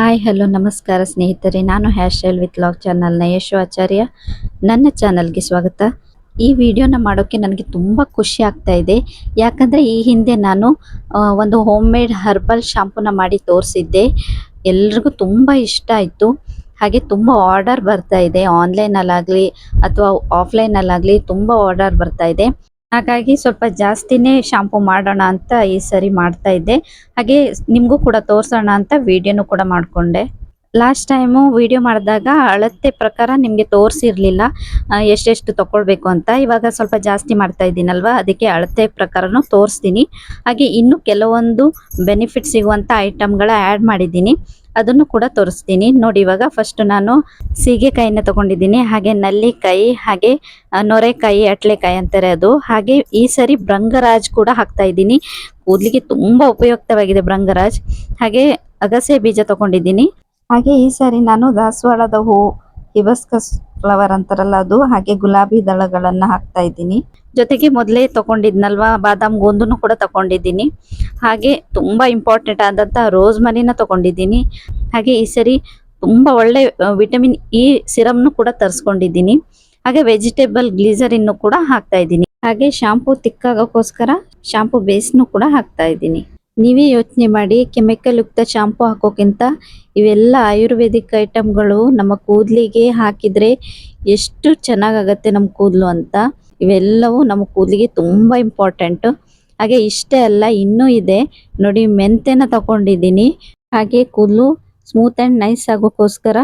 Hi, hello, ನಮಸ್ಕಾರ ಸ್ನೇಹಿತರೆ. ನಾನು ಹ್ಯಾರ್ ಸ್ಟೈಲ್ ವಿತ್ ಲಾಗ್ ಚಾನಲ್ನ ಯಶು ಆಚಾರ್ಯ. ನನ್ನ ಚಾನಲ್ಗೆ ಸ್ವಾಗತ. ಈ ವಿಡಿಯೋನ ಮಾಡೋಕ್ಕೆ ನನಗೆ ತುಂಬ ಖುಷಿ ಆಗ್ತಾ ಇದೆ. ಯಾಕಂದರೆ ಈ ಹಿಂದೆ ನಾನು ಒಂದು ಹೋಮ್ ಮೇಡ್ ಹರ್ಬಲ್ ಶಾಂಪೂನ ಮಾಡಿ ತೋರಿಸಿದ್ದೆ. ಎಲ್ರಿಗೂ ತುಂಬ ಇಷ್ಟ ಆಯಿತು. ಹಾಗೆ ತುಂಬ ಆರ್ಡರ್ ಬರ್ತಾ ಇದೆ. ಆನ್ಲೈನಲ್ಲಾಗಲಿ ಅಥವಾ ಆಫ್ಲೈನಲ್ಲಾಗಲಿ ತುಂಬ ಆರ್ಡರ್ ಬರ್ತಾ ಇದೆ. ಹಾಗಾಗಿ ಸ್ವಲ್ಪ ಜಾಸ್ತಿನೇ ಶಾಂಪೂ ಮಾಡೋಣ ಅಂತ ಈ ಸರಿ ಮಾಡ್ತಾ ಇದ್ದೆ. ಹಾಗೆ ನಿಮಗೂ ಕೂಡ ತೋರಿಸೋಣ ಅಂತ ವಿಡಿಯೋನು ಕೂಡ ಮಾಡಿಕೊಂಡೆ. ಲಾಸ್ಟ್ ಟೈಮು ವಿಡಿಯೋ ಮಾಡಿದಾಗ ಅಳತೆ ಪ್ರಕಾರ ನಿಮಗೆ ತೋರಿಸಿರಲಿಲ್ಲ. ಎಷ್ಟೆಷ್ಟು ತೊಗೊಳ್ಬೇಕು ಅಂತ. ಇವಾಗ ಸ್ವಲ್ಪ ಜಾಸ್ತಿ ಮಾಡ್ತಾ ಇದ್ದೀನಲ್ವಾ? ಅದಕ್ಕೆ ಅಳತೆ ಪ್ರಕಾರನೂ ತೋರಿಸ್ತೀನಿ. ಹಾಗೆ ಇನ್ನು ಕೆಲವೊಂದು ಬೆನಿಫಿಟ್ ಸಿಗುವಂಥ ಐಟಮ್ಗಳ ಆ್ಯಡ್ ಮಾಡಿದ್ದೀನಿ. ಅದನ್ನು ಕೂಡ ತೋರಿಸ್ತೀನಿ. ನೋಡಿ, ಇವಾಗ ಫಸ್ಟ್ ನಾನು ಸೀಗೆಕಾಯಿನ ತಗೊಂಡಿದ್ದೀನಿ. ಹಾಗೆ ನಲ್ಲಿಕಾಯಿ, ಹಾಗೆ ನೊರೆಕಾಯಿ, ಅಟ್ಲೆಕಾಯಿ ಅಂತಾರೆ ಅದು. ಹಾಗೆ ಈ ಸರಿ ಭೃಂಗರಾಜ್ ಕೂಡ ಹಾಕ್ತಾ ಇದ್ದೀನಿ. ಕೂದಲಿಗೆ ತುಂಬಾ ಉಪಯುಕ್ತವಾಗಿದೆ ಭೃಂಗರಾಜ್. ಹಾಗೆ ಅಗಸೆ ಬೀಜ ತಗೊಂಡಿದ್ದೀನಿ. ಹಾಗೆ ಈ ಸಾರಿ ನಾನು ದಾಸವಾಳದ ಹೂ, ಹಿಬಸ್ಕಸ್ ಫ್ಲವರ್ ಅಂತಾರಲ್ಲ ಅದು, ಹಾಗೆ ಗುಲಾಬಿ ದಳಗಳನ್ನ ಹಾಕ್ತಾ ಇದ್ದೀನಿ. ಜೊತೆಗೆ ಮೊದಲೇ ತಗೊಂಡಿದ್ನಲ್ವಾ, ಬಾದಾಮ್ ಗೊಂದೂ ಕೂಡ ತಗೊಂಡಿದ್ದೀನಿ. ಹಾಗೆ ತುಂಬಾ ಇಂಪಾರ್ಟೆಂಟ್ ಆದಂತಹ ರೋಸ್ ಮರಿನ ತಗೊಂಡಿದ್ದೀನಿ. ಹಾಗೆ ಈ ಸರಿ ತುಂಬಾ ಒಳ್ಳೆ ವಿಟಮಿನ್ ಇ ಸಿರಮ್ನು ಕೂಡ ತರಿಸ್ಕೊಂಡಿದ್ದೀನಿ. ಹಾಗೆ ವೆಜಿಟೇಬಲ್ ಗ್ಲೀಸರಿನ್ನು ಕೂಡ ಹಾಕ್ತಾ ಇದ್ದೀನಿ. ಹಾಗೆ ಶಾಂಪೂ ತಿಕ್ಕಾಗೋಕ್ಕೋಸ್ಕರ ಶಾಂಪೂ ಬೇಸ್ನು ಕೂಡ ಹಾಕ್ತಾ ಇದ್ದೀನಿ. ನೀವೇ ಯೋಚನೆ ಮಾಡಿ ಕೆಮಿಕಲ್ ಯುಕ್ತ ಶಾಂಪೂ ಹಾಕೋಕ್ಕಿಂತ ಇವೆಲ್ಲ ಆಯುರ್ವೇದಿಕ್ ಐಟಮ್ಗಳು ನಮ್ಮ ಕೂದಲಿಗೆ ಹಾಕಿದ್ರೆ ಎಷ್ಟು ಚೆನ್ನಾಗಾಗತ್ತೆ ನಮ್ಮ ಕೂದಲು ಅಂತ. ಇವೆಲ್ಲವೂ ನಮ್ಮ ಕೂದಲಿಗೆ ತುಂಬ ಇಂಪಾರ್ಟೆಂಟ್ ಹಾಗೆ ಇಷ್ಟೇ ಅಲ್ಲ, ಇನ್ನೂ ಇದೆ. ನೋಡಿ, ಮೆಂತೆನ ತಗೊಂಡಿದ್ದೀನಿ. ಹಾಗೆ ಕೂದಲು ಸ್ಮೂತ್ ಆ್ಯಂಡ್ ನೈಸ್ ಆಗೋಕ್ಕೋಸ್ಕರ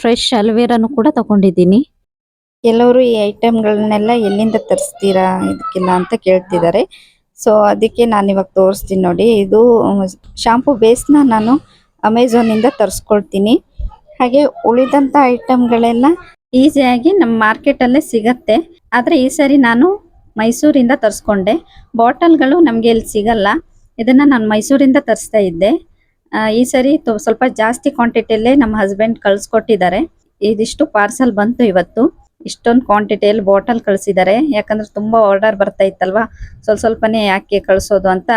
ಫ್ರೆಶ್ ಅಲ್ವೇರಾನು ಕೂಡ ತಗೊಂಡಿದ್ದೀನಿ. ಕೆಲವರು ಈ ಐಟಮ್ಗಳನ್ನೆಲ್ಲ ಎಲ್ಲಿಂದ ತರಿಸ್ತೀರಾ, ಇದಕ್ಕೆಲ್ಲ ಅಂತ ಕೇಳ್ತಿದ್ದಾರೆ. ಸೊ ಅದಕ್ಕೆ ನಾನು ಇವಾಗ ತೋರಿಸ್ತೀನಿ ನೋಡಿ. ಇದು ಶಾಂಪೂ ಬೇಸ್ನ ನಾನು ಅಮೆಝಾನಿಂದ ತರಿಸ್ಕೊಳ್ತೀನಿ. ಹಾಗೆ ಉಳಿದಂಥ ಐಟಮ್ಗಳೆಲ್ಲ ಈಸಿಯಾಗಿ ನಮ್ಮ ಮಾರ್ಕೆಟಲ್ಲೇ ಸಿಗತ್ತೆ. ಆದರೆ ಈ ಸರಿ ನಾನು ಮೈಸೂರಿಂದ ತರಿಸ್ಕೊಂಡೆ. ಬಾಟಲ್ಗಳು ನಮಗೆ ಇಲ್ಲಿ ಸಿಗಲ್ಲ. ಇದನ್ನು ನಾನು ಮೈಸೂರಿಂದ ತರಿಸ್ತಾ ಇದ್ದೆ. ಈ ಸರಿ ಸ್ವಲ್ಪ ಜಾಸ್ತಿ ಕ್ವಾಂಟಿಟಿಯಲ್ಲೇ ನಮ್ಮ ಹಸ್ಬೆಂಡ್ ಕಳಿಸ್ಕೊಟ್ಟಿದ್ದಾರೆ. ಇದಿಷ್ಟು ಪಾರ್ಸಲ್ ಬಂತು ಇವತ್ತು. ಇಷ್ಟೊಂದು ಕ್ವಾಂಟಿಟಿಯಲ್ಲಿ ಬಾಟಲ್ ಕಳಿಸಿದ್ದಾರೆ ಯಾಕಂದ್ರೆ ತುಂಬಾ ಆರ್ಡರ್ ಬರ್ತಾ ಇತ್ತಲ್ವಾ? ಸ್ವಲ್ಪ ಸ್ವಲ್ಪನೇ ಯಾಕೆ ಕಳಿಸೋದು ಅಂತ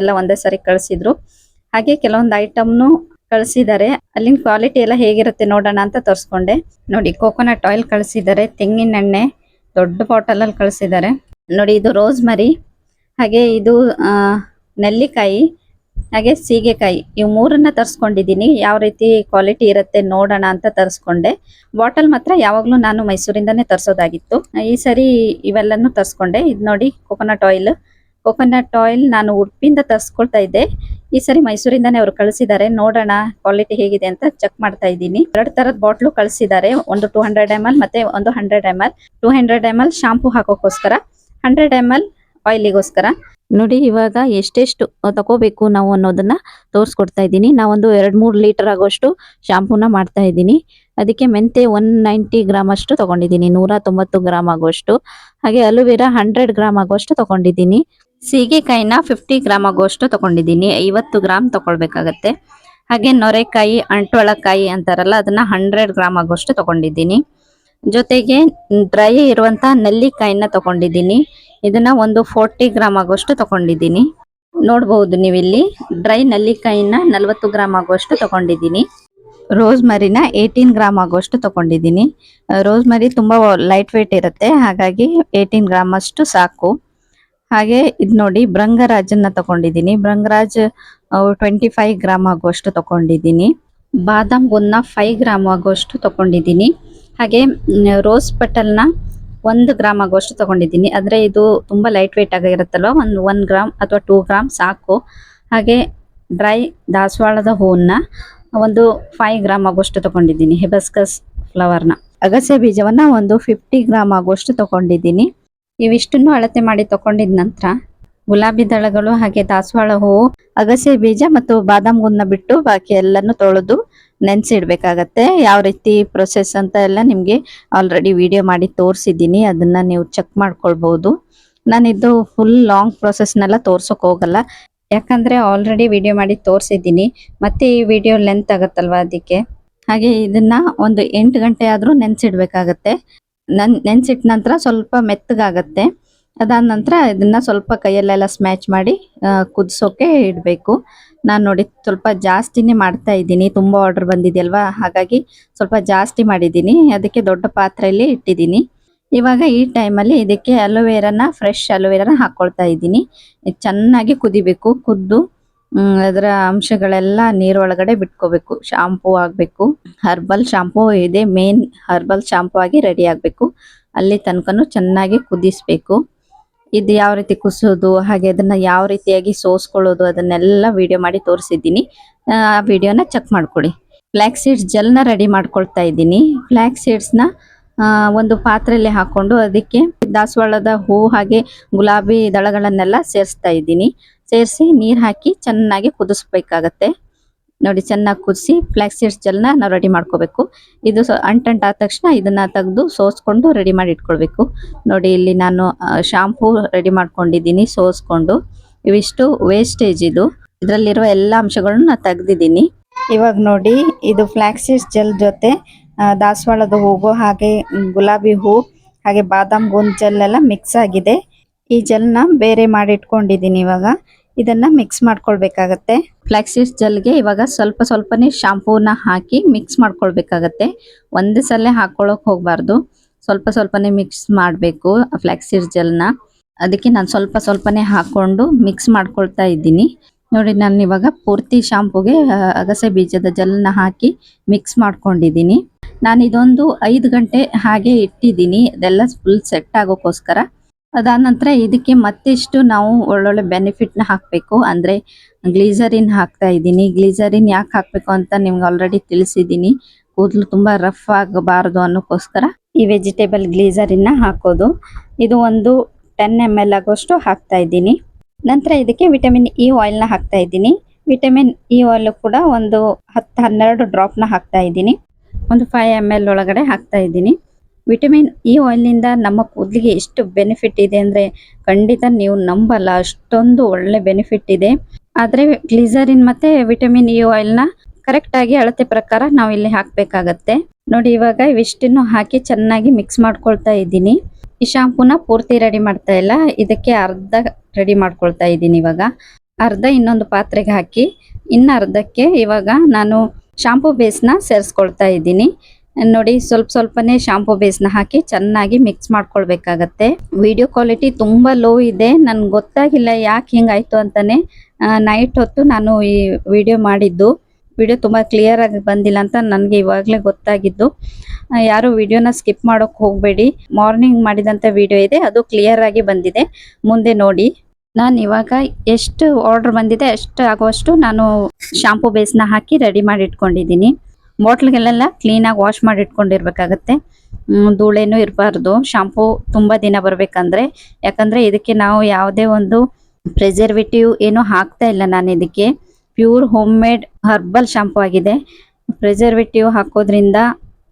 ಎಲ್ಲ ಒಂದೇ ಸರಿ ಕಳಿಸಿದ್ರು. ಹಾಗೆ ಕೆಲವೊಂದು ಐಟಮ್ನು ಕಳಿಸಿದ್ದಾರೆ ಅಲ್ಲಿನ ಕ್ವಾಲಿಟಿ ಎಲ್ಲ ಹೇಗಿರುತ್ತೆ ನೋಡೋಣ ಅಂತ ತರಿಸ್ಕೊಂಡೆ. ನೋಡಿ ಕೋಕೋನಟ್ ಆಯಿಲ್ ಕಳಿಸಿದ್ದಾರೆ ತೆಂಗಿನ ಎಣ್ಣೆ, ದೊಡ್ಡ ಬಾಟಲಲ್ಲಿ ಕಳಿಸಿದ್ದಾರೆ ನೋಡಿ, ಇದು ರೋಸ್ ಮರಿ ಹಾಗೆ ಇದು ನೆಲ್ಲಿಕಾಯಿ ಹಾಗೆ ಸೀಗೆಕಾಯಿ, ಇವು ಮೂರನ್ನ ತರಿಸ್ಕೊಂಡಿದ್ದೀನಿ. ಯಾವ ರೀತಿ ಕ್ವಾಲಿಟಿ ಇರುತ್ತೆ ನೋಡೋಣ ಅಂತ ತರಿಸ್ಕೊಂಡೆ. ಬಾಟಲ್ ಮಾತ್ರ ಯಾವಾಗಲೂ ನಾನು ಮೈಸೂರಿಂದನೇ ತರಿಸೋದಾಗಿತ್ತು. ಈ ಸರಿ ಇವೆಲ್ಲನೂ ತರಿಸ್ಕೊಂಡೆ. ಇದು ನೋಡಿ ಕೊಕೊನಟ್ ಆಯಿಲ್ ಕೊಕೊನಟ್ ಆಯಿಲ್ ನಾನು ಉಡುಪಿಂದ ತರಿಸ್ಕೊಳ್ತಾ ಇದ್ದೆ. ಈ ಸರಿ ಮೈಸೂರಿಂದನೇ ಅವರು ಕಳಿಸಿದ್ದಾರೆ. ನೋಡೋಣ ಕ್ವಾಲಿಟಿ ಹೇಗಿದೆ ಅಂತ ಚೆಕ್ ಮಾಡ್ತಾ ಇದ್ದೀನಿ. ಎರಡು ತರದ ಬಾಟ್ಲು ಕಳಿಸಿದ್ದಾರೆ. ಒಂದು ಟೂ ಹಂಡ್ರೆಡ್ ಎಂ ಎಲ್ ಮತ್ತೆ ಒಂದು hundred M L two hundred M L shampoo ಹಾಕೋಕ್ಕೋಸ್ಕರ. Hundred M L ಆಯಿಲಿಗೋಸ್ಕರ ನೋಡಿ, ಇವಾಗ ಎಷ್ಟೆಷ್ಟು ತಗೋಬೇಕು ನಾವು ಅನ್ನೋದನ್ನ ತೋರಿಸ್ಕೊಡ್ತಾ ಇದ್ದೀನಿ. ನಾವೊಂದು ಎರಡು ಮೂರು ಲೀಟರ್ ಆಗೋಷ್ಟು ಶಾಂಪೂನ ಮಾಡ್ತಾ ಇದ್ದೀನಿ. ಅದಕ್ಕೆ ಮೆಂತೆ ಒನ್ ನೈಂಟಿ ಗ್ರಾಮ್ ಅಷ್ಟು ತಗೊಂಡಿದ್ದೀನಿ. ನೂರ ತೊಂಬತ್ತು ಗ್ರಾಮ್ ಆಗೋಷ್ಟು ಹಾಗೆ ಅಲೋವೆರಾ ಹಂಡ್ರೆಡ್ ಗ್ರಾಮ್ ಆಗೋಷ್ಟು ತಗೊಂಡಿದ್ದೀನಿ. ಸೀಗೆಕಾಯಿನ ಫಿಫ್ಟಿ ಗ್ರಾಮ್ ಆಗೋಷ್ಟು ತಗೊಂಡಿದ್ದೀನಿ. ಐವತ್ತು ಗ್ರಾಮ್ ತಗೊಳ್ಬೇಕಾಗತ್ತೆ. ಹಾಗೆ ನೊರೆಕಾಯಿ ಅಂಟೊಳಕಾಯಿ ಅಂತಾರಲ್ಲ, ಅದನ್ನ ಹಂಡ್ರೆಡ್ ಗ್ರಾಮ್ ಆಗೋಷ್ಟು ತಗೊಂಡಿದ್ದೀನಿ. ಜೊತೆಗೆ, ಡ್ರೈ ಇರುವಂತ ನೆಲ್ಲಿಕಾಯಿನ ತಗೊಂಡಿದ್ದೀನಿ. ಇದನ್ನ ಒಂದು ಫೋರ್ಟಿ ಗ್ರಾಮ್ ಆಗೋಷ್ಟು ತಗೊಂಡಿದ್ದೀನಿ. ನೋಡಬಹುದು ನೀವಿಲ್ಲಿ ಡ್ರೈ ನಲ್ಲಿಕಾಯಿನ ನಲವತ್ತು ಗ್ರಾಮ್ ಆಗುವಷ್ಟು ತಗೊಂಡಿದ್ದೀನಿ. ರೋಸ್ ಮರಿನ ಏಯ್ಟೀನ್ ಗ್ರಾಮ್ ಆಗುವಷ್ಟು ತಗೊಂಡಿದ್ದೀನಿ. ರೋಸ್ ಮರಿ ತುಂಬಾ ಲೈಟ್ ವೇಟ್ ಇರುತ್ತೆ, ಹಾಗಾಗಿ ಏಯ್ಟೀನ್ ಗ್ರಾಮ್ ಅಷ್ಟು ಸಾಕು. ಹಾಗೆ ಇದು ನೋಡಿ ಭೃಂಗರಾಜನ್ನ ತಗೊಂಡಿದ್ದೀನಿ. ಭೃಂಗರಾಜ್ ಟ್ವೆಂಟಿ ಫೈವ್ ಗ್ರಾಮ್ ಆಗುವಷ್ಟು ತಗೊಂಡಿದ್ದೀನಿ. ಬಾದಾಮ್ ಗುನ್ನ ಫೈವ್ ಗ್ರಾಮ್ ಆಗುವಷ್ಟು ತಗೊಂಡಿದ್ದೀನಿ. ಹಾಗೆ ರೋಸ್ ಪಟಲ್ನ ಒಂದು ಗ್ರಾಮ್ ಆಗುವಷ್ಟು ತಗೊಂಡಿದ್ದೀನಿ. ಆದರೆ ಇದು ತುಂಬ ಲೈಟ್ ವೆಯ್ಟ್ ಆಗಿರುತ್ತಲ್ವ ಒಂದು ಒನ್ ಗ್ರಾಮ್ ಅಥವಾ ಟೂ ಗ್ರಾಮ್ ಸಾಕು. ಹಾಗೆ ಡ್ರೈ ದಾಸವಾಳದ ಹೂವನ್ನ ಒಂದು ಫೈವ್ ಗ್ರಾಮ್ ಆಗುವಷ್ಟು ತಗೊಂಡಿದ್ದೀನಿ ಹೆಬಸ್ಕಸ್ ಫ್ಲವರ್ನ ಅಗಸೆ ಬೀಜವನ್ನ ಒಂದು ಫಿಫ್ಟಿ ಗ್ರಾಮ್ ಆಗುವಷ್ಟು ತಗೊಂಡಿದ್ದೀನಿ. ಇವಿಷ್ಟನ್ನು ಅಳತೆ ಮಾಡಿ ತಗೊಂಡಿದ ನಂತರ ಗುಲಾಬಿ ದಳಗಳು ಹಾಗೆ ದಾಸವಾಳ ಹೂವು, ಅಗಸೆ ಬೀಜ ಮತ್ತು ಬಾದಾಮ್ ಗುನ್ನ ಬಿಟ್ಟು ಬಾಕಿ ಎಲ್ಲಾನು ತೊಳೆದು ನೆನೆಸಿಡ್ಬೇಕಾಗತ್ತೆ. ಯಾವ ರೀತಿ ಪ್ರೊಸೆಸ್ ಅಂತ ಎಲ್ಲ ನಿಮಗೆ ಆಲ್ರೆಡಿ ವಿಡಿಯೋ ಮಾಡಿ ತೋರಿಸಿದ್ದೀನಿ. ಅದನ್ನ ನೀವು ಚೆಕ್ ಮಾಡ್ಕೊಳ್ಬಹುದು ನಾನಿದ್ದು ಫುಲ್ ಲಾಂಗ್ ಪ್ರೊಸೆಸ್ನೆಲ್ಲ ತೋರ್ಸೋಕೆ ಹೋಗಲ್ಲ. ಯಾಕಂದ್ರೆ ಆಲ್ರೆಡಿ ವಿಡಿಯೋ ಮಾಡಿ ತೋರಿಸಿದ್ದೀನಿ. ಮತ್ತೆ ಈ ವಿಡಿಯೋ ಲೆಂತ್ ಆಗುತ್ತಲ್ವಾ ಅದಕ್ಕೆ? ಹಾಗೆ ಇದನ್ನ ಒಂದು ಎಂಟು ಗಂಟೆ ಆದ್ರೂ ನೆನೆಸಿಡ್ಬೇಕಾಗತ್ತೆ. ನನ್ ನೆನ್ಸಿಟ್ಟ ನಂತರ ಸ್ವಲ್ಪ ಮೆತ್ತಗಾಗತ್ತೆ. ಅದಾದ ನಂತರ ಇದನ್ನ ಸ್ವಲ್ಪ ಕೈಯಲ್ಲೆಲ್ಲ ಸ್ಮ್ಯಾಚ್ ಮಾಡಿ ಕುದಿಸೋಕೆ ಇಡಬೇಕು. ನಾನು ನೋಡಿ ಸ್ವಲ್ಪ ಜಾಸ್ತಿನೇ ಮಾಡ್ತಾ ಇದ್ದೀನಿ. ತುಂಬ ಆರ್ಡರ್ ಬಂದಿದೆಯಲ್ವಾ? ಹಾಗಾಗಿ ಸ್ವಲ್ಪ ಜಾಸ್ತಿ ಮಾಡಿದ್ದೀನಿ. ಅದಕ್ಕೆ ದೊಡ್ಡ ಪಾತ್ರೆಯಲ್ಲಿ ಇಟ್ಟಿದ್ದೀನಿ. ಇವಾಗ ಈ ಟೈಮಲ್ಲಿ ಇದಕ್ಕೆ ಅಲೋವೆರಾನ ಫ್ರೆಶ್ ಅಲೋವೆರಾನ ಹಾಕ್ಕೊಳ್ತಾ ಇದ್ದೀನಿ. ಚೆನ್ನಾಗಿ ಕುದಿಬೇಕು. ಕುದ್ದು ಅದರ ಅಂಶಗಳೆಲ್ಲ ನೀರೊಳಗಡೆ ಬಿಟ್ಕೋಬೇಕು. ಶಾಂಪೂ ಆಗಬೇಕು. ಹರ್ಬಲ್ ಶಾಂಪೂ ಇದೆ. ಮೇನ್ ಹರ್ಬಲ್ ಶಾಂಪೂ ಆಗಿ ರೆಡಿ ಆಗಬೇಕು. ಅಲ್ಲಿ ತನಕನೂ ಚೆನ್ನಾಗಿ ಕುದಿಸ್ಬೇಕು. ಇದು ಯಾವ ರೀತಿ ಕುಸೋದು, ಹಾಗೆ ಅದನ್ನ ಯಾವ ರೀತಿಯಾಗಿ ಸೋಸ್ಕೊಳ್ಳೋದು, ಅದನ್ನೆಲ್ಲ ವಿಡಿಯೋ ಮಾಡಿ ತೋರಿಸಿದ್ದೀನಿ. ಆ ವಿಡಿಯೋನ ಚೆಕ್ ಮಾಡ್ಕೊಳ್ಳಿ. ಫ್ಲ್ಯಾಕ್ ಸೀಡ್ಸ್ ಜೆಲ್ನ ರೆಡಿ ಮಾಡ್ಕೊಳ್ತಾ ಇದ್ದೀನಿ. ಫ್ಲ್ಯಾಕ್ ಸೀಡ್ಸ್ನ ಒಂದು ಪಾತ್ರೆಯಲ್ಲಿ ಹಾಕೊಂಡು ಅದಕ್ಕೆ ದಾಸವಾಳದ ಹೂ ಹಾಗೆ ಗುಲಾಬಿ ದಳಗಳನ್ನೆಲ್ಲ ಸೇರಿಸ್ತಾ ಇದ್ದೀನಿ. ಸೇರಿಸಿ ನೀರು ಹಾಕಿ ಚೆನ್ನಾಗಿ ಕುದಿಸ್ಬೇಕಾಗತ್ತೆ. ನೋಡಿ ಚೆನ್ನಾಗಿ ಕುದಿಸಿ ಫ್ಲಾಕ್ಸ್ ಸೀಡ್ಸ್ ಜೆಲ್ನ ನಾವು ರೆಡಿ ಮಾಡ್ಕೋಬೇಕು. ಇದು ಅಂಟಂಟ್ ಆದ ತಕ್ಷಣ ಇದನ್ನ ತೆಗೆದು ಸೋಸ್ಕೊಂಡು ರೆಡಿ ಮಾಡಿ ಇಟ್ಕೊಳ್ಬೇಕು. ನೋಡಿ ಇಲ್ಲಿ ನಾನು ಶಾಂಪೂ ರೆಡಿ ಮಾಡ್ಕೊಂಡಿದ್ದೀನಿ ಸೋಸ್ಕೊಂಡು. ಇವಿಷ್ಟು ವೇಸ್ಟೇಜ್ ಇದು. ಇದರಲ್ಲಿರುವ ಎಲ್ಲ ಅಂಶಗಳನ್ನು ನಾನು ತೆಗೆದಿದ್ದೀನಿ. ಇವಾಗ ನೋಡಿ ಇದು ಫ್ಲಾಕ್ಸಿಸ್ ಜೆಲ್ ಜೊತೆ ದಾಸವಾಳದ ಹೂವು ಹಾಗೆ ಗುಲಾಬಿ ಹೂ, ಹಾಗೆ ಬಾದಾಮ್ ಗೋಂದ್ ಜೆಲ್ ಎಲ್ಲ ಮಿಕ್ಸ್ ಆಗಿದೆ. ಈ ಜೆಲ್ನ ಬೇರೆ ಮಾಡಿ ಇಟ್ಕೊಂಡಿದ್ದೀನಿ ಇವಾಗ. ಇದನ್ನ ಮಿಕ್ಸ್ ಮಾಡ್ಕೊಳ್ಬೇಕಾಗತ್ತೆ. ಫ್ಲಾಕ್ಸಿಸ್ ಜೆಲ್ಗೆ ಇವಾಗ ಸ್ವಲ್ಪ ಸ್ವಲ್ಪನೇ ಶಾಂಪೂನ ಹಾಕಿ ಮಿಕ್ಸ್ ಮಾಡ್ಕೊಳ್ಬೇಕಾಗತ್ತೆ. ಒಂದೇ ಸಲ ಹಾಕೊಳ್ಳೋಕೆ ಹೋಗಬಾರ್ದು. ಸ್ವಲ್ಪ ಸ್ವಲ್ಪನೇ ಮಿಕ್ಸ್ ಮಾಡಬೇಕು ಫ್ಲಾಕ್ಸಿಡ್ ಜೆಲ್ನ. ಅದಕ್ಕೆ ನಾನು ಸ್ವಲ್ಪ ಸ್ವಲ್ಪನೇ ಹಾಕೊಂಡು ಮಿಕ್ಸ್ ಮಾಡ್ಕೊಳ್ತಾ ಇದ್ದೀನಿ. ನೋಡಿ, ನಾನು ಇವಾಗ ಪೂರ್ತಿ ಶಾಂಪೂಗೆ ಅಗಸೆ ಬೀಜದ ಜೆಲ್ನ ಹಾಕಿ ಮಿಕ್ಸ್ ಮಾಡ್ಕೊಂಡಿದ್ದೀನಿ. ನಾನು ಇದೊಂದು ಐದು ಗಂಟೆ ಹಾಗೆ ಇಟ್ಟಿದ್ದೀನಿ. ಅದೆಲ್ಲ ಫುಲ್ ಸೆಟ್ ಆಗೋಕ್ಕೋಸ್ಕರ ಅದಾದ ನಂತರ ಇದಕ್ಕೆ ಮತ್ತಿಷ್ಟು ನಾವು ಒಳ್ಳೊಳ್ಳೆ ಬೆನಿಫಿಟ್ನ ಹಾಕಬೇಕು. ಅಂದರೆ ಗ್ಲೀಸರಿನ್ ಹಾಕ್ತಾ ಇದ್ದೀನಿ. ಗ್ಲೀಸರಿನ್ ಯಾಕೆ ಹಾಕಬೇಕು ಅಂತ ನಿಮ್ಗೆ ಆಲ್ರೆಡಿ ತಿಳಿಸಿದ್ದೀನಿ. ಕೂದಲು ತುಂಬ ರಫ್ ಆಗಬಾರ್ದು ಅನ್ನೋಕ್ಕೋಸ್ಕರ ಈ ವೆಜಿಟೇಬಲ್ ಗ್ಲೀಸರಿನ್ನ ಹಾಕೋದು. ಇದು ಒಂದು ಟೆನ್ ಎಂ ಎಲ್ ಆಗೋಷ್ಟು ಹಾಕ್ತಾ ಇದ್ದೀನಿ. ನಂತರ ಇದಕ್ಕೆ ವಿಟಮಿನ್ ಇ ಆಯಿಲ್ನ ಹಾಕ್ತಾ ಇದ್ದೀನಿ. ವಿಟಮಿನ್ ಇ ಆಯಿಲ್ ಕೂಡ ಒಂದು ಹತ್ತು ಹನ್ನೆರಡು ಡ್ರಾಪ್ನ ಹಾಕ್ತಾ ಇದ್ದೀನಿ. ಒಂದು ಫೈವ್ ಎಂ ಎಲ್ ಒಳಗಡೆ ಹಾಕ್ತಾ ಇದ್ದೀನಿ. ವಿಟಮಿನ್ ಇ ಆಯಿಲ್ನಿಂದ ನಮ್ಮ ಕೂದಲಿಗೆ ಎಷ್ಟು ಬೆನಿಫಿಟ್ ಇದೆ ಅಂದರೆ ಖಂಡಿತ ನೀವು ನಂಬಲ್ಲ, ಅಷ್ಟೊಂದು ಒಳ್ಳೆ ಬೆನಿಫಿಟ್ ಇದೆ. ಆದರೆ ಗ್ಲಿಸರಿನ್ ಮತ್ತೆ ವಿಟಮಿನ್ ಇ ಆಯಿಲ್ನ ಕರೆಕ್ಟಾಗಿ ಅಳತೆ ಪ್ರಕಾರ ನಾವು ಇಲ್ಲಿ ಹಾಕಬೇಕಾಗತ್ತೆ. ನೋಡಿ, ಇವಾಗ ಇವಿಷ್ಟನ್ನು ಹಾಕಿ ಚೆನ್ನಾಗಿ ಮಿಕ್ಸ್ ಮಾಡ್ಕೊಳ್ತಾ ಇದ್ದೀನಿ. ಈ ಶಾಂಪೂನ ಪೂರ್ತಿ ರೆಡಿ ಮಾಡ್ತಾ ಇಲ್ಲ. ಇದಕ್ಕೆ ಅರ್ಧ ರೆಡಿ ಮಾಡ್ಕೊಳ್ತಾ ಇದ್ದೀನಿ ಇವಾಗ. ಅರ್ಧ ಇನ್ನೊಂದು ಪಾತ್ರೆಗೆ ಹಾಕಿ, ಇನ್ನು ಅರ್ಧಕ್ಕೆ ಇವಾಗ ನಾನು ಶಾಂಪೂ ಬೇಸ್ನ ಸೇರಿಸ್ಕೊಳ್ತಾ ಇದ್ದೀನಿ. ನೋಡಿ ಸ್ವಲ್ಪ ಸ್ವಲ್ಪನೇ ಶಾಂಪೂ ಬೇಸ್ನ ಹಾಕಿ ಚೆನ್ನಾಗಿ ಮಿಕ್ಸ್ ಮಾಡ್ಕೊಳ್ಬೇಕಾಗತ್ತೆ. ವಿಡಿಯೋ ಕ್ವಾಲಿಟಿ ತುಂಬ ಲೋ ಇದೆ. ನನ್ಗೆ ಗೊತ್ತಾಗಿಲ್ಲ ಯಾಕೆ ಹಿಂಗಾಯ್ತು ಅಂತಾನೆ ನೈಟ್ ಹೊತ್ತು ನಾನು ಈ ವಿಡಿಯೋ ಮಾಡಿದ್ದು. ವಿಡಿಯೋ ತುಂಬ ಕ್ಲಿಯರ್ ಆಗಿ ಬಂದಿಲ್ಲ ಅಂತ ನನಗೆ ಇವಾಗಲೇ ಗೊತ್ತಾಗಿದ್ದು. ಯಾರು ವಿಡಿಯೋನ ಸ್ಕಿಪ್ ಮಾಡೋಕೆ ಹೋಗಬೇಡಿ. ಮಾರ್ನಿಂಗ್ ಮಾಡಿದಂಥ ವಿಡಿಯೋ ಇದೆ, ಅದು ಕ್ಲಿಯರ್ ಆಗಿ ಬಂದಿದೆ. ಮುಂದೆ ನೋಡಿ. ನಾನು ಇವಾಗ ಎಷ್ಟು ಆರ್ಡರ್ ಬಂದಿದೆ ಅಷ್ಟು ಆಗುವಷ್ಟು ನಾನು ಶಾಂಪು ಬೇಸ್ನ ಹಾಕಿ ರೆಡಿ ಮಾಡಿ ಇಟ್ಕೊಂಡಿದ್ದೀನಿ ಬಾಟ್ಲ್ಗೆಲ್ಲ ಕ್ಲೀನಾಗಿ ವಾಶ್ ಮಾಡಿ ಇಟ್ಕೊಂಡಿರ್ಬೇಕಾಗತ್ತೆ ಧೂಳೇನೂ ಇರಬಾರ್ದು. ಶಾಂಪೂ ತುಂಬ ದಿನ ಬರಬೇಕಂದ್ರೆ. ಯಾಕಂದರೆ ಇದಕ್ಕೆ ನಾವು ಯಾವುದೇ ಒಂದು ಪ್ರಿಸರ್ವೇಟಿವ್ ಏನು ಹಾಕ್ತಾ ಇಲ್ಲ ನಾನು ಇದಕ್ಕೆ. Pure homemade herbal shampoo ಆಗಿದೆ. ಪ್ರಿಸರ್ವೇಟಿವ್ ಹಾಕೋದ್ರಿಂದ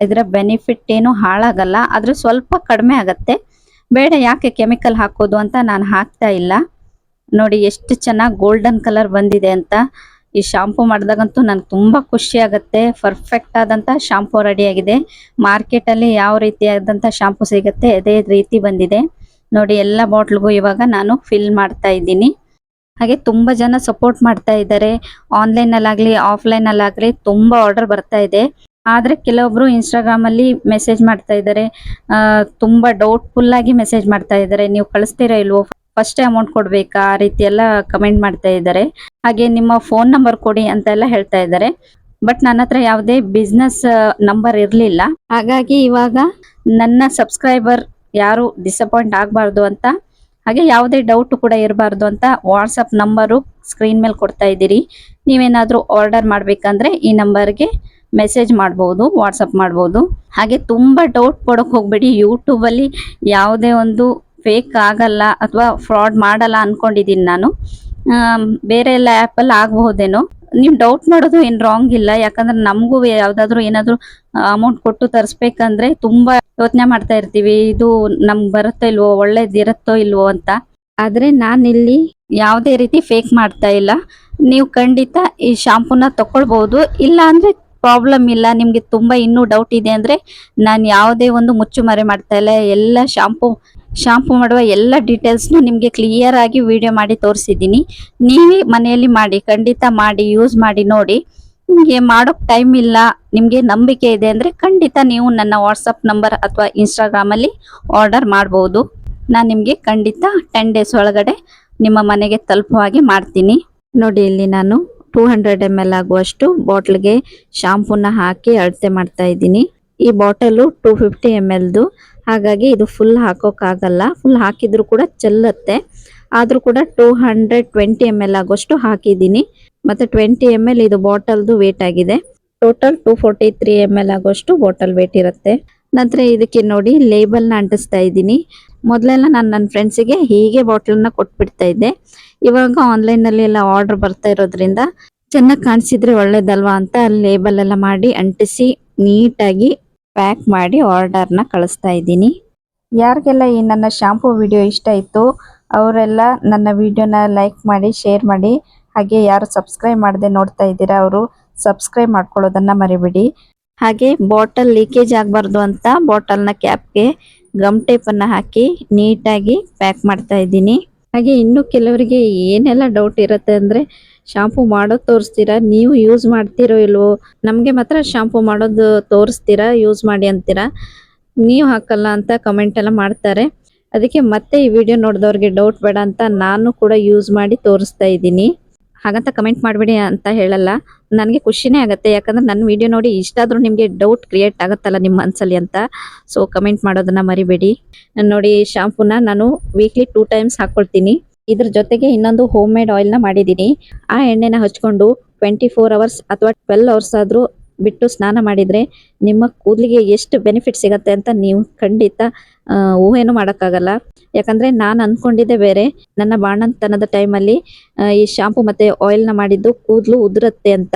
ಇದರ ಬೆನಿಫಿಟ್ ಏನು ಹಾಳಾಗಲ್ಲ. ಆದರೆ ಸ್ವಲ್ಪ ಕಡಿಮೆ ಆಗತ್ತೆ. ಬೇಡ, ಯಾಕೆ ಕೆಮಿಕಲ್ ಹಾಕೋದು ಅಂತ ನಾನು ಹಾಕ್ತಾ ಇಲ್ಲ. ನೋಡಿ, ಎಷ್ಟು ಚೆನ್ನಾಗಿ ಗೋಲ್ಡನ್ ಕಲರ್ ಬಂದಿದೆ ಅಂತ. ಈ ಶಾಂಪೂ ಮಾಡಿದಾಗಂತೂ ನನಗೆ ತುಂಬ ಖುಷಿ ಆಗುತ್ತೆ. ಪರ್ಫೆಕ್ಟ್ ಆದಂಥ ಶಾಂಪೂ ರೆಡಿಯಾಗಿದೆ ಮಾರ್ಕೆಟಲ್ಲಿ ಯಾವ ರೀತಿಯಾದಂಥ ಶಾಂಪೂ ಸಿಗುತ್ತೆ, ಅದೇ ರೀತಿ ಬಂದಿದೆ. ನೋಡಿ, ಎಲ್ಲ ಬಾಟ್ಲ್ಗೂ ಇವಾಗ ನಾನು ಫಿಲ್ ಮಾಡ್ತಾ ಇದ್ದೀನಿ. ಹಾಗೆ ತುಂಬ ಜನ ಸಪೋರ್ಟ್ ಮಾಡ್ತಾ ಇದ್ದಾರೆ. ಆನ್ಲೈನಲ್ಲಾಗಲಿ ಆಫ್ಲೈನಲ್ಲಾಗಲಿ ತುಂಬ ಆರ್ಡರ್ ಬರ್ತಾ ಇದೆ. ಆದರೆ ಕೆಲವೊಬ್ರು ಇನ್ಸ್ಟಾಗ್ರಾಮಲ್ಲಿ ಮೆಸೇಜ್ ಮಾಡ್ತಾ ಇದ್ದಾರೆ. ತುಂಬ ಡೌಟ್ಫುಲ್ ಆಗಿ ಮೆಸೇಜ್ ಮಾಡ್ತಾ ಇದ್ದಾರೆ. ನೀವು ಕಳಿಸ್ತೀರಾ ಇಲ್ವೋ? ಫಸ್ಟ್ ಅಮೌಂಟ್ ಕೊಡ್ಬೇಕಾ? ಆ ರೀತಿ ಎಲ್ಲ ಕಮೆಂಟ್ ಮಾಡ್ತಾ ಇದ್ದಾರೆ. ಹಾಗೆ ನಿಮ್ಮ ಫೋನ್ ನಂಬರ್ ಕೊಡಿ ಅಂತ ಎಲ್ಲ ಹೇಳ್ತಾ ಇದ್ದಾರೆ. ಬಟ್ ನನ್ನ ಹತ್ರ ಯಾವುದೇ ಬಿಸ್ನೆಸ್ ನಂಬರ್ ಇರಲಿಲ್ಲ. ಹಾಗಾಗಿ ಇವಾಗ ನನ್ನ ಸಬ್ಸ್ಕ್ರೈಬರ್ ಯಾರು ಡಿಸಪಾಯಿಂಟ್ ಆಗಬಾರ್ದು ಅಂತ, ಹಾಗೆ ಯಾವುದೇ ಡೌಟ್ ಕೂಡ ಇರಬಾರ್ದು ಅಂತ ವಾಟ್ಸಪ್ ನಂಬರು ಸ್ಕ್ರೀನ್ ಮೇಲೆ ಕೊಡ್ತಾ ಇದ್ದೀರಿ. ನೀವೇನಾದರೂ ಆರ್ಡರ್ ಮಾಡಬೇಕಂದ್ರೆ ಈ ನಂಬರ್ಗೆ ಮೆಸೇಜ್ ಮಾಡ್ಬೋದು ವಾಟ್ಸಪ್ ಮಾಡ್ಬೋದು. ಹಾಗೆ ತುಂಬ ಡೌಟ್ ಪಡೋಕೆ ಹೋಗ್ಬೇಡಿ. ಯೂಟ್ಯೂಬಲ್ಲಿ ಯಾವುದೇ ಒಂದು ಫೇಕ್ ಆಗಲ್ಲ ಅಥವಾ ಫ್ರಾಡ್ ಮಾಡಲ್ಲ ಅನ್ಕೊಂಡಿದ್ದೀನಿ ನಾನು. ಬೇರೆ ಎಲ್ಲ ಆ್ಯಪಲ್ಲಿ ಆಗಬಹುದೇನೋ. ನೀವು ಡೌಟ್ ಮಾಡೋದು ಏನು ರಾಂಗ್ ಇಲ್ಲ. ಯಾಕಂದ್ರೆ ನಮಗೂ ಯಾವುದಾದ್ರೂ ಏನಾದರೂ ಅಮೌಂಟ್ ಕೊಟ್ಟು ತರಿಸ್ಬೇಕಂದ್ರೆ ತುಂಬ ಯೋಚನೆ ಮಾಡ್ತಾ ಇರ್ತೀವಿ. ಇದು ನಮ್ಗೆ ಬರುತ್ತೋ ಇಲ್ವೋ ಒಳ್ಳೇದಿರುತ್ತೋ ಇಲ್ವೋ ಅಂತ. ಆದರೆ ನಾನಿಲ್ಲಿ ಯಾವುದೇ ರೀತಿ ಫೇಕ್ ಮಾಡ್ತಾ ಇಲ್ಲ. ನೀವು ಖಂಡಿತ ಈ ಶಾಂಪೂನ ತಗೊಳ್ಬೋದು ಇಲ್ಲ ಅಂದರೆ ಪ್ರಾಬ್ಲಮ್ ಇಲ್ಲ. ನಿಮ್ಗೆ ತುಂಬಾ ಇನ್ನೂ ಡೌಟ್ ಇದೆ ಅಂದ್ರೆ ನಾನು ಯಾವುದೇ ಒಂದು ಮುಚ್ಚುಮರೆ ಮಾಡ್ತಾ ಇಲ್ಲ. ಎಲ್ಲ ಶಾಂಪು ಶಾಂಪೂ ಮಾಡುವ ಎಲ್ಲ ಡೀಟೇಲ್ಸ್ನು ನಿಮಗೆ ಕ್ಲಿಯರ್ ಆಗಿ ವಿಡಿಯೋ ಮಾಡಿ ತೋರಿಸಿದ್ದೀನಿ. ನೀವೇ ಮನೆಯಲ್ಲಿ ಮಾಡಿ, ಖಂಡಿತ ಮಾಡಿ ಯೂಸ್ ಮಾಡಿ, ನೋಡಿ. ನಿಮಗೆ ಮಾಡೋಕ್ ಟೈಮ್ ಇಲ್ಲ. ನಿಮಗೆ ನಂಬಿಕೆ ಇದೆ ಅಂದ್ರೆ ಖಂಡಿತ ನೀವು ನನ್ನ ವಾಟ್ಸಪ್ ನಂಬರ್ ಅಥವಾ ಇನ್ಸ್ಟಾಗ್ರಾಮಲ್ಲಿ ಆರ್ಡರ್ ಮಾಡಬಹುದು ನಾನು ನಿಮಗೆ ಖಂಡಿತ ಟೆನ್ ಡೇಸ್ ಒಳಗಡೆ ನಿಮ್ಮ ಮನೆಗೆ ತಲುಪುವ ಹಾಗೆ ಮಾಡ್ತೀನಿ. ನೋಡಿ ಇಲ್ಲಿ ನಾನು ಟೂ ಹಂಡ್ರೆಡ್ ಎಂ ಎಲ್ ಆಗುವಷ್ಟು ಬಾಟ್ಲ್ಗೆ ಶಾಂಪೂನ ಹಾಕಿ ಅಳತೆ ಮಾಡ್ತಾ ಇದ್ದೀನಿ. ಈ ಬಾಟಲು ಟೂ ಫಿಫ್ಟಿ ಎಂ ಎಲ್ದು ಹಾಗಾಗಿ ಇದು ಫುಲ್ ಹಾಕೋಕ್ಕಾಗಲ್ಲ. ಫುಲ್ ಹಾಕಿದ್ರು ಕೂಡ ಚೆಲ್ಲತ್ತೆ. ಆದರೂ ಕೂಡ two hundred twenty M L ಆಗುವಷ್ಟು ಹಾಕಿದ್ದೀನಿ. ಮತ್ತು ಟ್ವೆಂಟಿ ಎಂ ಎಲ್ ಇದು ಬಾಟಲ್ದು ವೇಟ್ ಆಗಿದೆ. Total two forty three M L ಆಗುವಷ್ಟು ಬಾಟಲ್ ವೇಟ್ ಇರುತ್ತೆ. ನಂತರ ಇದಕ್ಕೆ ನೋಡಿ ಲೇಬಲ್ನ ಅಂಟಿಸ್ತಾ ಇದ್ದೀನಿ. ಮೊದಲೆಲ್ಲ ನಾನು ನನ್ನ ಫ್ರೆಂಡ್ಸಿಗೆ ಹೀಗೆ ಬಾಟ್ಲನ್ನ ಕೊಟ್ಬಿಡ್ತಾ ಇದ್ದೆ. ಇವಾಗ ಆನ್ಲೈನಲ್ಲಿ ಎಲ್ಲ ಆರ್ಡರ್ ಬರ್ತಾ ಇರೋದ್ರಿಂದ ಚೆನ್ನಾಗಿ ಕಾಣಿಸಿದ್ರೆ ಒಳ್ಳೇದಲ್ವಾ ಅಂತ ಲೇಬಲ್ ಎಲ್ಲ ಮಾಡಿ ಅಂಟಿಸಿ ನೀಟಾಗಿ ಪ್ಯಾಕ್ ಮಾಡಿ ಆರ್ಡರ್ನ ಕಳಿಸ್ತಾ ಇದ್ದೀನಿ. ಯಾರಿಗೆಲ್ಲ ಈ ನನ್ನ ಶಾಂಪೂ ವಿಡಿಯೋ ಇಷ್ಟ ಇತ್ತು ಅವರೆಲ್ಲ ನನ್ನ ವಿಡಿಯೋನ ಲೈಕ್ ಮಾಡಿ ಶೇರ್ ಮಾಡಿ, ಹಾಗೆ ಯಾರು ಸಬ್ಸ್ಕ್ರೈಬ್ ಮಾಡದೆ ನೋಡ್ತಾ ಇದ್ದೀರಾ ಅವರು ಸಬ್ಸ್ಕ್ರೈಬ್ ಮಾಡ್ಕೊಳ್ಳೋದನ್ನು ಮರಿಬೇಡಿ. ಹಾಗೆ ಬಾಟಲ್ ಲೀಕೇಜ್ ಆಗಬಾರ್ದು ಅಂತ ಬಾಟಲ್ನ ಕ್ಯಾಪ್ಗೆ ಗಮ್ ಟೇಪನ್ನು ಹಾಕಿ ನೀಟಾಗಿ ಪ್ಯಾಕ್ ಮಾಡ್ತಾ ಇದ್ದೀನಿ. ಹಾಗೆ ಇನ್ನು ಕೆಲವರಿಗೆ ಏನೆಲ್ಲ ಡೌಟ್ ಇರುತ್ತೆ ಅಂದರೆ ಶಾಂಪೂ ಮಾಡೋದು ತೋರಿಸ್ತೀರಾ? ನೀವು ಯೂಸ್ ಮಾಡ್ತೀರೋ ಇಲ್ವೋ? ನಮಗೆ ಮಾತ್ರ ಶಾಂಪೂ ಮಾಡೋದು ತೋರಿಸ್ತೀರಾ ಯೂಸ್ ಮಾಡಿ ಅಂತೀರಾ? ನೀವು ಹಾಕಲ್ಲ ಅಂತ ಕಮೆಂಟ್ ಎಲ್ಲ ಮಾಡ್ತಾರೆ. ಅದಕ್ಕೆ ಮತ್ತೆ ಈ ವಿಡಿಯೋ ನೋಡಿದವ್ರಿಗೆ ಡೌಟ್ ಬೇಡ ಅಂತ ನಾನು ಕೂಡ ಯೂಸ್ ಮಾಡಿ ತೋರಿಸ್ತಾ ಇದ್ದೀನಿ. ಹಾಗಂತ ಕಮೆಂಟ್ ಮಾಡಬೇಡಿ ಅಂತ ಹೇಳಲ್ಲ. ನನಗೆ ಖುಷಿನೇ ಆಗುತ್ತೆ. ಯಾಕಂದ್ರೆ ನನ್ನ ವಿಡಿಯೋ ನೋಡಿ ಇಷ್ಟ ಆದ್ರೂ ನಿಮಗೆ ಡೌಟ್ ಕ್ರಿಯೇಟ್ ಆಗುತ್ತಲ್ಲ ನಿಮ್ಮ ಮನಸ್ಸಲ್ಲಿ ಅಂತ. ಸೊ ಕಮೆಂಟ್ ಮಾಡೋದನ್ನ ಮರಿಬೇಡಿ. ನಾನು ನೋಡಿ ಶಾಂಪೂನ ನಾನು ವೀಕ್ಲಿ ಟೂ ಟೈಮ್ಸ್ ಹಾಕ್ಕೊಳ್ತೀನಿ ಇದ್ರ ಜೊತೆಗೆ ಇನ್ನೊಂದು ಹೋಮ್ ಮೇಡ್ ಆಯಿಲ್ನ ಮಾಡಿದ್ದೀನಿ. ಆ ಎಣ್ಣೆನ ಹಚ್ಕೊಂಡು ಟ್ವೆಂಟಿ ಫೋರ್ ಅವರ್ಸ್ ಅಥವಾ ಟ್ವೆಲ್ ಅವರ್ಸ್ ಆದರೂ ಬಿಟ್ಟು ಸ್ನಾನ ಮಾಡಿದರೆ ನಿಮ್ಮ ಕೂದಲಿಗೆ ಎಷ್ಟು ಬೆನಿಫಿಟ್ ಸಿಗತ್ತೆ ಅಂತ ನೀವು ಖಂಡಿತ ಊಹೆನೂ ಮಾಡೋಕ್ಕಾಗಲ್ಲ. ಯಾಕಂದರೆ ನಾನು ಅಂದ್ಕೊಂಡಿದ್ದೆ ಬೇರೆ. ನನ್ನ ಬಾಣಂತನದ ಟೈಮಲ್ಲಿ ಈ ಶಾಂಪು ಮತ್ತು ಆಯಿಲ್ನ ಮಾಡಿದ್ದು ಕೂದಲು ಉದುರುತ್ತೆ ಅಂತ.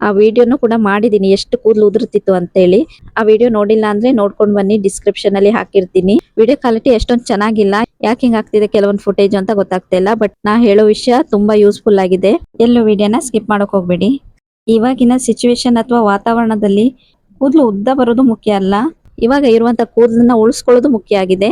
ಆ ವಿಡಿಯೋನು ಕೂಡ ಮಾಡಿದ್ದೀನಿ ಎಷ್ಟು ಕೂದಲು ಉದುರುತ್ತಿತ್ತು ಅಂತೇಳಿ. ಆ ವಿಡಿಯೋ ನೋಡಿಲ್ಲ ಅಂದ್ರೆ ನೋಡ್ಕೊಂಡು ಬನ್ನಿ ಡಿಸ್ಕ್ರಿಪ್ಷನ್ ಅಲ್ಲಿ ಹಾಕಿರ್ತೀನಿ. ವಿಡಿಯೋ ಕ್ವಾಲಿಟಿ ಎಷ್ಟೊಂದು ಚೆನ್ನಾಗಿಲ್ಲ. ಯಾಕೆ ಹಿಂಗಾಗ್ತಿದೆ ಕೆಲವೊಂದು ಫುಟೇಜ್ ಅಂತ ಗೊತ್ತಾಗ್ತಾ ಇಲ್ಲ ಬಟ್ ನಾ ಹೇಳೋ ವಿಷಯ ತುಂಬಾ ಯೂಸ್ಫುಲ್ ಆಗಿದೆ. ಎಲ್ಲೋ ವಿಡಿಯೋನ ಸ್ಕಿಪ್ ಮಾಡೋಕೆ ಹೋಗ್ಬೇಡಿ. ಇವಾಗಿನ ಸಿಚುವೇಶನ್ ಅಥವಾ ವಾತಾವರಣದಲ್ಲಿ ಕೂದಲು ಉದ್ದ ಬರೋದು ಮುಖ್ಯ ಅಲ್ಲ. ಇವಾಗ ಇರುವಂತ ಕೂದಲನ್ನ ಉಳಿಸ್ಕೊಳ್ಳೋದು ಮುಖ್ಯ ಆಗಿದೆ.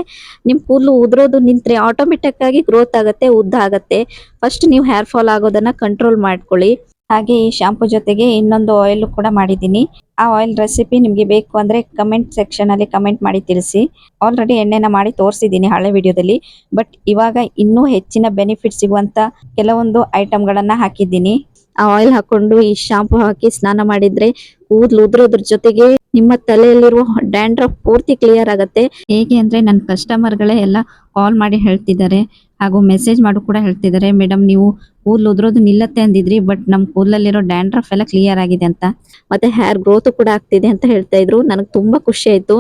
ನಿಮ್ ಕೂದಲು ಉದುರೋದು ನಿಂತ್ರೆ ಆಟೋಮೆಟಿಕ್ ಆಗಿ ಗ್ರೋತ್ ಆಗುತ್ತೆ, ಉದ್ದ ಆಗತ್ತೆ. ಫಸ್ಟ್ ನೀವು ಹೇರ್ ಫಾಲ್ ಆಗೋದನ್ನ ಕಂಟ್ರೋಲ್ ಮಾಡ್ಕೊಳ್ಳಿ. ಹಾಗೆ ಈ ಶಾಂಪೂ ಜೊತೆಗೆ ಇನ್ನೊಂದು ಆಯಿಲ್ ಕೂಡ ಮಾಡಿದ್ದೀನಿ. ಆ ಆಯಿಲ್ ರೆಸಿಪಿ ನಿಮಗೆ ಬೇಕು ಅಂದ್ರೆ ಕಮೆಂಟ್ ಸೆಕ್ಷನ್ ಅಲ್ಲಿ ಕಮೆಂಟ್ ಮಾಡಿ ತಿಳಿಸಿ. ಆಲ್ರೆಡಿ ಎಣ್ಣೆನ ಮಾಡಿ ತೋರಿಸಿದ್ದೀನಿ ಹಳೆ ವಿಡಿಯೋದಲ್ಲಿ ಬಟ್ ಇವಾಗ ಇನ್ನೂ ಹೆಚ್ಚಿನ ಬೆನಿಫಿಟ್ ಸಿಗುವಂಥ ಕೆಲವೊಂದು ಐಟಮ್ಗಳನ್ನು ಹಾಕಿದ್ದೀನಿ. ಆ ಆಯಿಲ್ ಹಾಕೊಂಡು ಈ ಶಾಂಪೂ ಹಾಕಿ ಸ್ನಾನ ಮಾಡಿದ್ರೆ ಕೂದಲು ಉದುರೋದ್ರ ಜೊತೆಗೆ ನಿಮ್ಮ ತಲೆಯಲ್ಲಿರುವ ಡ್ಯಾಂಡ್ರಫ್ ಪೂರ್ತಿ ಕ್ಲಿಯರ್ ಆಗುತ್ತೆ. ಹೇಗೆ ಅಂದ್ರೆ ನನ್ನ ಕಸ್ಟಮರ್ಗಳೇ ಎಲ್ಲ ಕಾಲ್ ಮಾಡಿ ಹೇಳ್ತಿದ್ದಾರೆ. ಹಾಗೂ ಮೆಸೇಜ್ ಮಾಡು ಕೂಡ ಹೇಳ್ತಿದ್ದಾರೆ. ಮೇಡಮ್ ನೀವು ಕೂದಲು ಉದ್ರೋದು ನಿಲ್ಲತ್ತೆ ಅಂದಿದ್ರಿ, ಬಟ್ ನಮ್ಮ ಕೂದಲಲ್ಲಿರೋ ಡ್ಯಾಂಡ್ರಫ್ ಎಲ್ಲ ಕ್ಲಿಯರ್ ಆಗಿದೆ ಅಂತ. ಮತ್ತೆ ಹೇರ್ ಗ್ರೋತ್ ಕೂಡ ಆಗ್ತಿದೆ ಅಂತ ಹೇಳ್ತಾ ಇದ್ರು. ನನಗೆ ತುಂಬಾ ಖುಷಿ ಆಯ್ತು.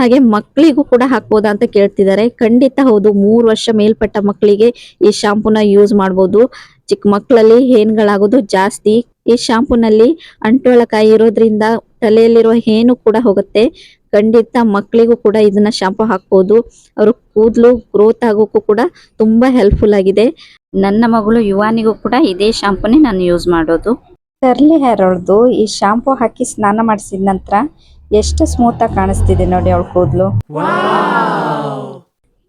ಹಾಗೆ ಮಕ್ಕಳಿಗೂ ಕೂಡ ಹಾಕ್ಬೋದಾ ಅಂತ ಕೇಳ್ತಿದ್ದಾರೆ. ಖಂಡಿತ ಹೌದು, ಮೂರು ವರ್ಷ ಮೇಲ್ಪಟ್ಟ ಮಕ್ಕಳಿಗೆ ಈ ಶಾಂಪೂನ ಯೂಸ್ ಮಾಡ್ಬೋದು. ಚಿಕ್ಕ ಮಕ್ಕಳಲ್ಲಿ ಹೇನ್ಗಳಾಗೋದು ಜಾಸ್ತಿ. ಈ ಶಾಂಪೂನಲ್ಲಿ ಅಂಟೋಳಕಾಯಿ ಇರೋದ್ರಿಂದ ತಲೆಯಲ್ಲಿರುವ ಏನು ಕೂಡ ಹೋಗುತ್ತೆ. ಖಂಡಿತ ಮಕ್ಕಳಿಗೂ ಕೂಡ ಇದನ್ನ ಶಾಂಪೂ ಹಾಕ್ಬೋದು. ಅವ್ರ ಕೂದಲು ಗ್ರೋತ್ ಆಗೋಕ್ಕೂ ಕೂಡ ತುಂಬಾ ಹೆಲ್ಪ್ಫುಲ್ ಆಗಿದೆ. ನನ್ನ ಮಗಳು ಯುವಾನಿಗೂ ಕೂಡ ಇದೇ ಶಾಂಪೂನೇ ನಾನು ಯೂಸ್ ಮಾಡೋದು. ಕರ್ಲಿ ಹೇರ್ ಅವಳದು ಈ ಶಾಂಪೂ ಹಾಕಿ ಸ್ನಾನ ಮಾಡಿಸಿದ ನಂತರ ಎಷ್ಟು ಸ್ಮೂತ್ ಆಗಿ ಕಾಣಿಸ್ತಿದೆ ನೋಡಿ ಅವಳ ಕೂದಲು.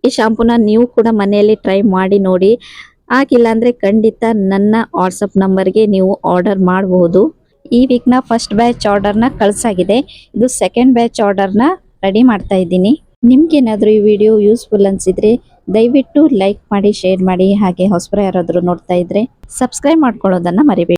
ಈ ಶಾಂಪೂನ ನೀವು ಕೂಡ ಮನೆಯಲ್ಲಿ ಟ್ರೈ ಮಾಡಿ ನೋಡಿ. ಆಗಿಲ್ಲ ಅಂದ್ರೆ ಖಂಡಿತ ನನ್ನ ವಾಟ್ಸಪ್ ನಂಬರ್ಗೆ ನೀವು ಆರ್ಡರ್ ಮಾಡಬಹುದು ಈ ವೀಕ್ನ ಫಸ್ಟ್ ಬ್ಯಾಚ್ ಆರ್ಡರ್ನ ಕಳ್ಸಾಗಿದೆ. ಇದು ಸೆಕೆಂಡ್ ಬ್ಯಾಚ್ ಆರ್ಡರ್ನ ರೆಡಿ ಮಾಡ್ತಾ ಇದ್ದೀನಿ. ನಿಮ್ಗೇನಾದರೂ ಈ ವಿಡಿಯೋ ಯೂಸ್ಫುಲ್ ಅನ್ಸಿದ್ರೆ ದಯವಿಟ್ಟು ಲೈಕ್ ಮಾಡಿ ಶೇರ್ ಮಾಡಿ, ಹಾಗೆ ಹೊಸಬರ ಯಾರಾದರೂ ನೋಡ್ತಾ ಇದ್ರೆ ಸಬ್ಸ್ಕ್ರೈಬ್ ಮಾಡ್ಕೊಳ್ಳೋದನ್ನ ಮರಿಬೇಡಿ.